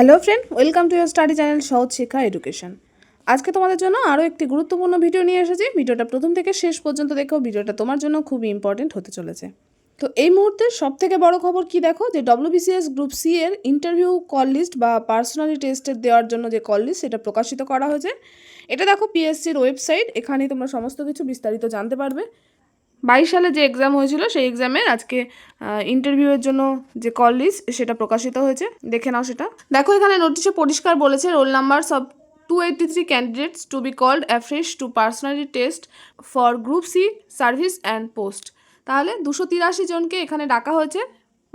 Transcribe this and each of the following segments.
Hello friend welcome to your study channel সহজ শিক্ষা education আজকে তোমাদের জন্য আরও একটি গুরুত্বপূর্ণ ভিডিও নিয়ে এসেছি। ভিডিওটা প্রথম থেকে শেষ পর্যন্ত দেখো। ভিডিওটা তোমার জন্য খুবই ইম্পর্টেন্ট হতে চলেছে। তো এই মুহূর্তে সব থেকে বড় খবর কি দেখো? যে ডব্লিউবিসিএস গ্রুপ সি এর ইন্টারভিউ কল লিস্ট বা পার্সোনালি টেস্টের দেওয়ার জন্য যে কল লিস্ট সেটা প্রকাশিত করা হয়েছে। এটা দেখো পিএসসির ওয়েবসাইট এখানে তোমরা সমস্ত কিছু বিস্তারিত জানতে পারবে। বাইশ সালে যে এক্সাম হয়েছিল, সেই এক্সামের আজকে ইন্টারভিউয়ের জন্য যে কল লিস্ট সেটা প্রকাশিত হয়েছে। দেখে নাও সেটা। দেখো এখানে নোটিশে পরিষ্কার বলেছে রোল নাম্বার সব two eighty three candidates to be called afresh to personality test for group C service and post তাহলে দুশো তিরাশি জনকে এখানে ডাকা হয়েছে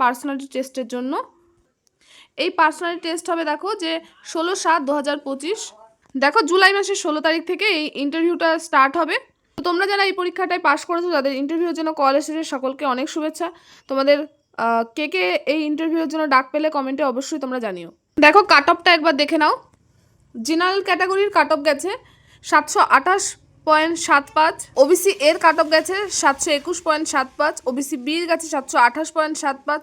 পার্সোনালিটি টেস্টের জন্য। এই পার্সোনালিটি টেস্ট হবে দেখো যে ষোলো সাত দু হাজার পঁচিশ। দেখো জুলাই মাসের ষোলো তারিখ থেকে এই ইন্টারভিউটা স্টার্ট হবে। তো তোমরা যারা এই পরীক্ষাটায় পাশ করেছ তাদের ইন্টারভিউর জন্য কল এসেছে, সকলকে অনেক শুভেচ্ছা। তোমাদের কে কে এই ইন্টারভিউর জন্য ডাক পেলে কমেন্টে অবশ্যই তোমরা জানিও। দেখো কাট অফটা একবার দেখে নাও। জেনারেল ক্যাটাগরির কাট অফ গেছে সাতশো আঠাশ পয়েন্ট সাত পাঁচ ওবিসি এর কাট অফ গেছে সাতশো একুশ পয়েন্ট সাত পাঁচ ওবিসি বির গেছে সাতশো আঠাশ পয়েন্ট সাত পাঁচ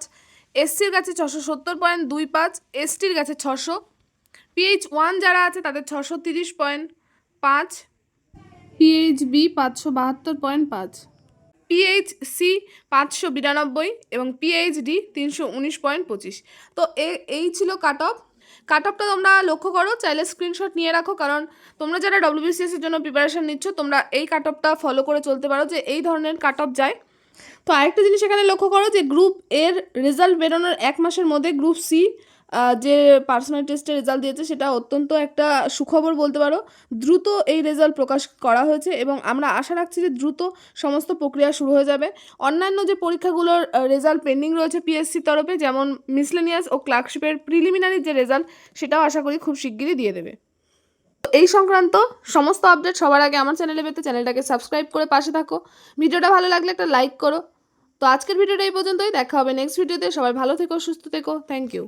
এসসির কাছে ছশো সত্তর পয়েন্ট দুই পাঁচ এসটির কাছে ছশো। পিএইচ ওয়ান যারা আছে, তাদের ছশো তিরিশ পয়েন্ট পাঁচ পিএইচবি পাঁচশো বাহাত্তর পয়েন্ট পাঁচ। পিএইচসি পাঁচশো বিরানব্বই এবং পিএইচডি তিনশো উনিশ পয়েন্ট পঁচিশ। তো এই ছিল কাট অফ কাট অফটা তোমরা লক্ষ্য করো, চাইলে স্ক্রিনশট নিয়ে রাখো, কারণ তোমরা যারা ডব্লিউবিসিএস এর জন্য প্রিপারেশান নিচ্ছ, তোমরা এই কাট অফটা ফলো করে চলতে পারো যে এই ধরনের কাট অফ যায়। তো আরেকটা জিনিস এখানে লক্ষ্য করো যে গ্রুপ এর রেজাল্ট বেরোনোর এক মাসের মধ্যে গ্রুপ সি যে পার্সোনাল টেস্টের রেজাল্ট দিয়েছে সেটা অত্যন্ত একটা সুখবর বলতে পারো। দ্রুত এই রেজাল্ট প্রকাশ করা হয়েছে এবং আমরা আশা রাখছি যে দ্রুত সমস্ত প্রক্রিয়া শুরু হয়ে যাবে। অন্যান্য যে পরীক্ষাগুলোর রেজাল্ট পেন্ডিং রয়েছে পিএসসির তরফে, যেমন মিসলেনিয়াস ও ক্লার্কশিপের প্রিলিমিনারি যে রেজাল্ট সেটাও আশা করি খুব শিগগিরই দিয়ে দেবে। এই সংক্রান্ত সমস্ত আপডেট সবার আগে আমার চ্যানেলে পেতে চ্যানেলটাকে সাবস্ক্রাইব করে পাশে থাকো। ভিডিওটা ভালো লাগলে একটা লাইক করো। তো আজকের ভিডিওটা এই পর্যন্তই, দেখা হবে নেক্সট ভিডিওতে সবাই ভালো থেকো, সুস্থ থেকো। Thank you